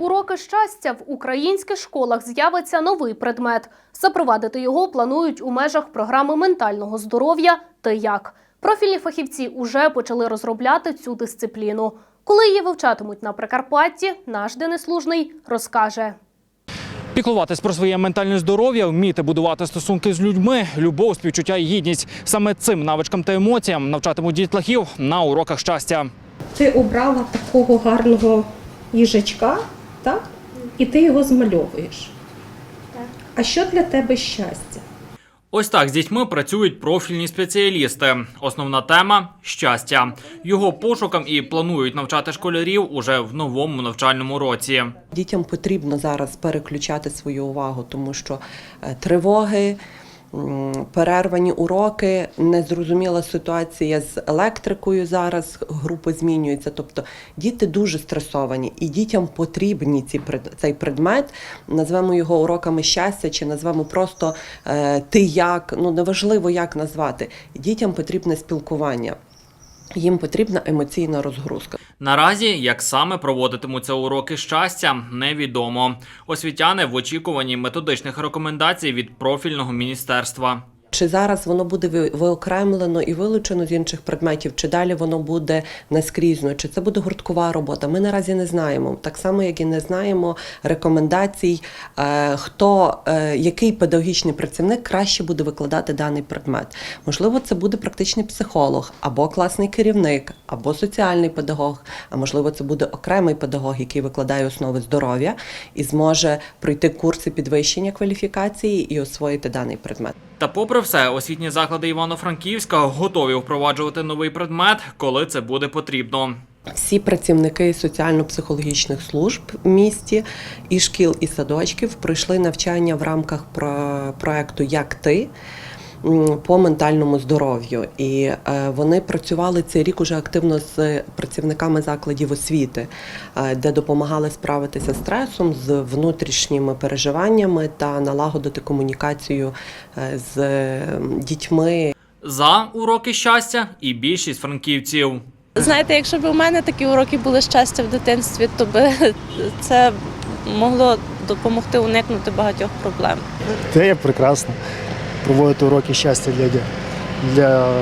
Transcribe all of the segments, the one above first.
Уроки щастя в українських школах з'явиться новий предмет. Запровадити його планують у межах програми ментального здоров'я «Ти як». Профільні фахівці уже почали розробляти цю дисципліну. Коли її вивчатимуть на Прикарпатті, наш Денис Лужний розкаже. Піклуватись про своє ментальне здоров'я, вміти будувати стосунки з людьми, любов, співчуття і гідність. Саме цим навичкам та емоціям навчатимуть дітлахів на уроках щастя. Ти обрала такого гарного їжачка, так? І ти його змальовуєш. Так. А що для тебе щастя? Ось так з дітьми працюють профільні спеціалісти. Основна тема щастя. Його пошукам і планують навчати школярів уже в новому навчальному році. Дітям потрібно зараз переключати свою увагу, тому що е, тривоги, перервані уроки, незрозуміла ситуація з електрикою зараз, групи змінюються. Тобто діти дуже стресовані, і дітям потрібні ці цей предмет. Назвемо його уроками щастя, чи назвемо просто е, ти як. Ну неважливо, як назвати. Дітям потрібне спілкування. Їм потрібна емоційна розгрузка. Наразі, як саме проводитимуться уроки щастя, невідомо. Освітяни в очікуванні методичних рекомендацій від профільного міністерства. Чи зараз воно буде виокремлено і вилучено з інших предметів, чи далі воно буде наскрізно, чи це буде гурткова робота? Ми наразі не знаємо. Так само, як і не знаємо рекомендацій, е, хто е, який педагогічний працівник краще буде викладати даний предмет. Можливо, це буде практичний психолог, або класний керівник, або соціальний педагог. А можливо, це буде окремий педагог, який викладає основи здоров'я і зможе пройти курси підвищення кваліфікації і освоїти даний предмет. Та попри все, освітні заклади Івано-Франківська готові впроваджувати новий предмет, коли це буде потрібно. Всі працівники соціально-психологічних служб в місті і шкіл і садочків пройшли навчання в рамках про проекту Як ти. По ментальному здоров'ю, і е, вони працювали цей рік уже активно з працівниками закладів освіти, е, де допомагали справитися з стресом, з внутрішніми переживаннями та налагодити комунікацію е, з дітьми За уроки щастя і більшість франківців. Знаєте, якщо б у мене такі уроки були щастя в дитинстві, то би це могло допомогти уникнути багатьох проблем. Ідея прекрасна. Проводити уроки щастя для, для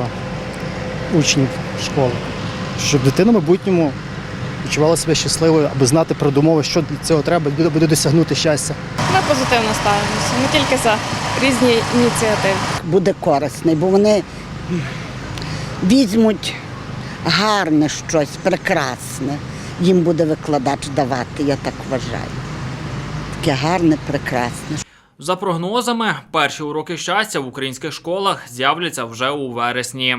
учнів школи. Щоб дитина в майбутньому відчувала себе щасливою, аби знати передумови, що для цього треба, буде, буде досягнути щастя. Ми позитивно ставимося, не тільки за різні ініціативи. буде корисний, бо вони візьмуть гарне щось, прекрасне. Їм буде викладач давати, я так вважаю. Таке гарне, прекрасне. За прогнозами, перші уроки щастя в українських школах з'являться вже у вересні.